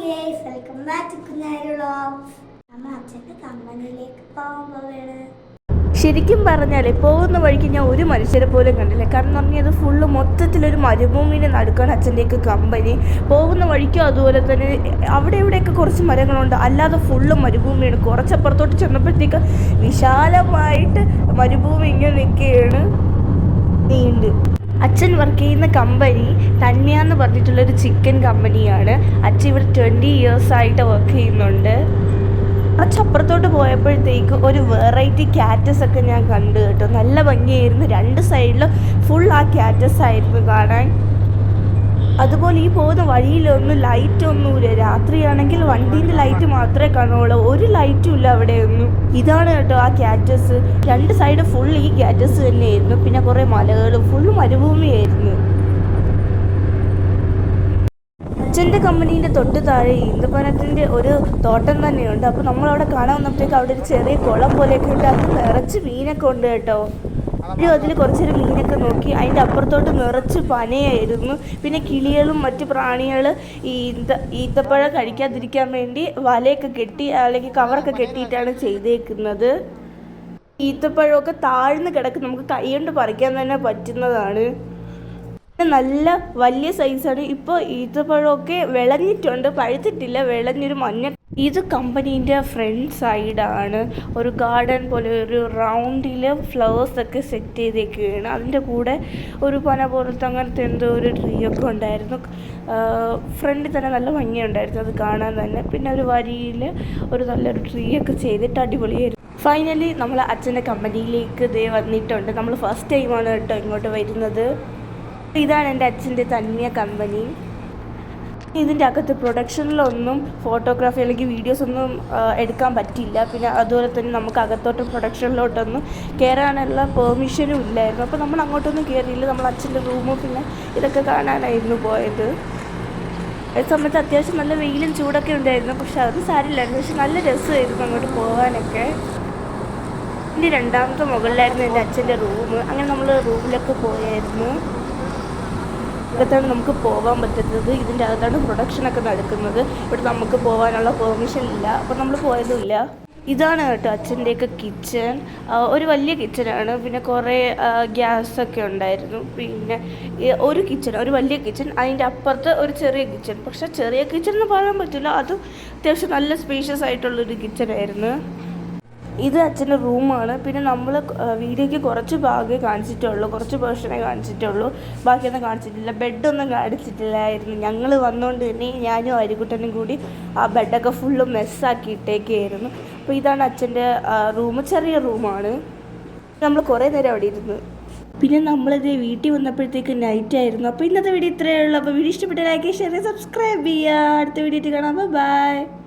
Guys welcome back to Kunjari vlogs നമ്മൾ അച്ഛന്റെ കമ്പനിയിലേക്ക് പോകാൻ പോവുകയാണ് ശരിക്കും പറഞ്ഞാൽ പോകുന്ന വഴിക്ക് ഞാൻ ഒരു മനുഷ്യരെ പോലും കണ്ടില്ല. കാരണം പറഞ്ഞാൽ അത് ഫുള്ള് മൊത്തത്തിലൊരു മരുഭൂമിനെ നടുക്കാണ് അച്ഛന്റെയൊക്കെ കമ്പനി. പോകുന്ന വഴിക്കും അതുപോലെ തന്നെ അവിടെ ഇവിടെയൊക്കെ കുറച്ച് മരങ്ങളുണ്ട്. അല്ലാതെ ഫുള്ള് മരുഭൂമിയാണ്. കുറച്ചപ്പുറത്തോട്ട് ചെന്നപ്പോഴത്തേക്ക് വിശാലമായിട്ട് മരുഭൂമി ഇങ്ങനെ നിൽക്കുകയാണ്. നീണ്ട്. അച്ഛൻ വർക്ക് ചെയ്യുന്ന കമ്പനി തന്നെയാന്ന് പറഞ്ഞിട്ടുള്ളൊരു ചിക്കൻ കമ്പനിയാണ് അച്ഛൻ ഇവിടെ ട്വന്റി ഇയേഴ്സ് ആയിട്ട് വർക്ക് ചെയ്യുന്നുണ്ട്. കുറച്ചപ്പുറത്തോട്ട് പോയപ്പോഴത്തേക്ക് ഒരു വെറൈറ്റി ക്യാറ്റസ് ഒക്കെ ഞാൻ കണ്ടു കേട്ടോ. നല്ല ഭംഗിയായിരുന്നു. രണ്ട് സൈഡിലും ഫുൾ ആ ക്യാറ്റസ് ആയിരുന്നു കാണാൻ. അതുപോലെ ഈ പോകുന്ന വഴിയിലൊന്നും ലൈറ്റ് ഒന്നുമില്ല രാത്രിയാണെങ്കിൽ വണ്ടീന്റെ ലൈറ്റ് മാത്രമേ കാണുള്ളൂ ഒരു ലൈറ്റും ഇല്ല അവിടെയൊന്നും. ഇതാണ് കേട്ടോ ആ ക്യാറ്റസ് രണ്ട് സൈഡ് ഫുൾ ഈ ക്യാറ്റസ് തന്നെയായിരുന്നു. പിന്നെ കുറേ മലകളും ഫുൾ മരുഭൂമിയായിരുന്നു. അച്ഛന്റെ കമ്പനീന്റെ തൊട്ട് താഴെ ഈന്തപ്പനത്തിന്റെ ഒരു തോട്ടം തന്നെയുണ്ട്. അപ്പോൾ നമ്മളവിടെ കാണാൻ വന്നപ്പോഴത്തേക്ക് അവിടെ ഒരു ചെറിയ കുളം പോലെയൊക്കെ ഉണ്ട്. അത് നിറച്ച് മീനൊക്കെ ഉണ്ട് കേട്ടോ. ഒരു അതിൽ കുറച്ചൊരു മീനൊക്കെ നോക്കി. അതിന്റെ അപ്പുറത്തോട്ട് നിറച്ച് പനയായിരുന്നു. പിന്നെ കിളികളും മറ്റു പ്രാണികൾ ഈ ഈന്ത ഈത്തപ്പഴം കഴിക്കാതിരിക്കാൻ വേണ്ടി വലയൊക്കെ കെട്ടി അല്ലെങ്കിൽ കവറൊക്കെ കെട്ടിയിട്ടാണ് ചെയ്തേക്കുന്നത്. ഈത്തപ്പഴമൊക്കെ താഴ്ന്ന് കിടക്കും നമുക്ക് കൈ കൊണ്ട് പറിക്കാൻ തന്നെ പറ്റുന്നതാണ്. നല്ല വലിയ സൈസാണ് ഇപ്പോൾ ഈത്തപ്പഴമൊക്കെ വിളഞ്ഞിട്ടുണ്ട്. പഴുത്തിട്ടില്ല. വിളഞ്ഞൊരു മഞ്ഞ ഇത് കമ്പനീന്റെ ഫ്രണ്ട് സൈഡാണ്. ഒരു ഗാർഡൻ പോലെ ഒരു റൗണ്ടിൽ ഫ്ലവേഴ്സ് ഒക്കെ സെറ്റ് ചെയ്തേക്കുകയാണ്. അതിന്റെ കൂടെ ഒരു പന പോലത്തെ അങ്ങനത്തെ എന്തോ ഒരു ട്രീ ഒക്കെ ഉണ്ടായിരുന്നു. ഫ്രണ്ടിൽ തന്നെ നല്ല ഭംഗിയുണ്ടായിരുന്നു അത് കാണാൻ തന്നെ. പിന്നെ ഒരു വരിയിൽ ഒരു നല്ലൊരു ട്രീ ഒക്കെ ചെയ്തിട്ട് അടിപൊളിയായിരുന്നു. ഫൈനലി നമ്മൾ അച്ഛന്റെ കമ്പനിയിലേക്ക് ദേ വന്നിട്ടുണ്ട്. നമ്മൾ ഫസ്റ്റ് ടൈമാണ് കേട്ടോ ഇങ്ങോട്ട് വരുന്നത്. ഇതാണ് എന്റെ അച്ഛന്റെ തന്നെ കമ്പനി. ഇതിന്റെ അകത്ത് പ്രൊഡക്ഷനിലൊന്നും ഫോട്ടോഗ്രാഫി അല്ലെങ്കിൽ വീഡിയോസ് ഒന്നും എടുക്കാൻ പറ്റില്ല പിന്നെ അതുപോലെ തന്നെ നമുക്ക് അകത്തോട്ടും പ്രൊഡക്ഷനിലോട്ടൊന്നും കയറാനുള്ള പെർമിഷനും ഇല്ലായിരുന്നു. അപ്പോൾ നമ്മൾ അങ്ങോട്ടൊന്നും കയറിയില്ല നമ്മൾ അച്ഛന്റെ റൂമും പിന്നെ ഇതൊക്കെ കാണാനായിരുന്നു പോയത്. ഈ സമയത്ത് അത്യാവശ്യം നല്ല വെയിലും ചൂടൊക്കെ ഉണ്ടായിരുന്നു. പക്ഷെ അത് സാരില്ലായിരുന്നു. പക്ഷെ നല്ല രസമായിരുന്നു അങ്ങോട്ട് പോകാനൊക്കെ. എന്റെ രണ്ടാമത്തെ മുകളിലായിരുന്നു എന്റെ അച്ഛന്റെ റൂം. അങ്ങനെ നമ്മൾ റൂമിലൊക്കെ പോയായിരുന്നു. അകത്താണ് നമുക്ക് പോകാൻ പറ്റുന്നത്. ഇതിന്റെ അകത്താണ് പ്രൊഡക്ഷനൊക്കെ നടക്കുന്നത്. ഇവിടെ നമുക്ക് പോകാനുള്ള പെർമിഷൻ ഇല്ല. അപ്പോൾ നമ്മൾ പോയതുമില്ല. ഇതാണ് കേട്ടോ അച്ഛന്റെയൊക്കെ കിച്ചൺ ഒരു വലിയ കിച്ചണാണ് പിന്നെ കുറേ ഗ്യാസൊക്കെ ഉണ്ടായിരുന്നു. പിന്നെ ഒരു കിച്ചൺ ഒരു വലിയ കിച്ചൺ അതിന്റെ അപ്പുറത്ത് ഒരു ചെറിയ കിച്ചൺ പക്ഷേ ചെറിയ കിച്ചൺ എന്ന് പറയാൻ പറ്റില്ല. അത് അത്യാവശ്യം നല്ല സ്പേഷ്യസ് ആയിട്ടുള്ളൊരു കിച്ചണായിരുന്നു ഇത് അച്ഛന്റെ റൂമാണ്. പിന്നെ നമ്മൾ വീഡിയോയ്ക്ക് കുറച്ച് ഭാഗമേ കാണിച്ചിട്ടുള്ളൂ. കുറച്ച് പേഴ്സണേ കാണിച്ചിട്ടുള്ളൂ. ബാക്കിയൊന്നും കാണിച്ചിട്ടില്ല. ബെഡൊന്നും കാണിച്ചിട്ടില്ലായിരുന്നു. ഞങ്ങൾ വന്നുകൊണ്ട് തന്നെ ഞാനും അരിക്കുട്ടനും കൂടി ആ ബെഡൊക്കെ ഫുള്ള് മെസ്സാക്കിയിട്ടേക്കായിരുന്നു അപ്പോൾ ഇതാണ് അച്ഛന്റെ റൂം. ചെറിയ റൂമാണ്. നമ്മൾ കുറേ നേരം അവിടെ ഇരുന്നു. പിന്നെ നമ്മളിത് വീട്ടിൽ വന്നപ്പോഴത്തേക്ക് നൈറ്റ് ആയിരുന്നു. അപ്പോൾ ഇന്നത്തെ വീഡിയോ ഇത്രയേ ഉള്ളൂ. അപ്പോൾ വീഡിയോ ഇഷ്ടപ്പെട്ട ലൈക്ക് ഷെയർ സബ്സ്ക്രൈബ് ചെയ്യുക അടുത്ത വീഡിയോ കാണാം. ബൈ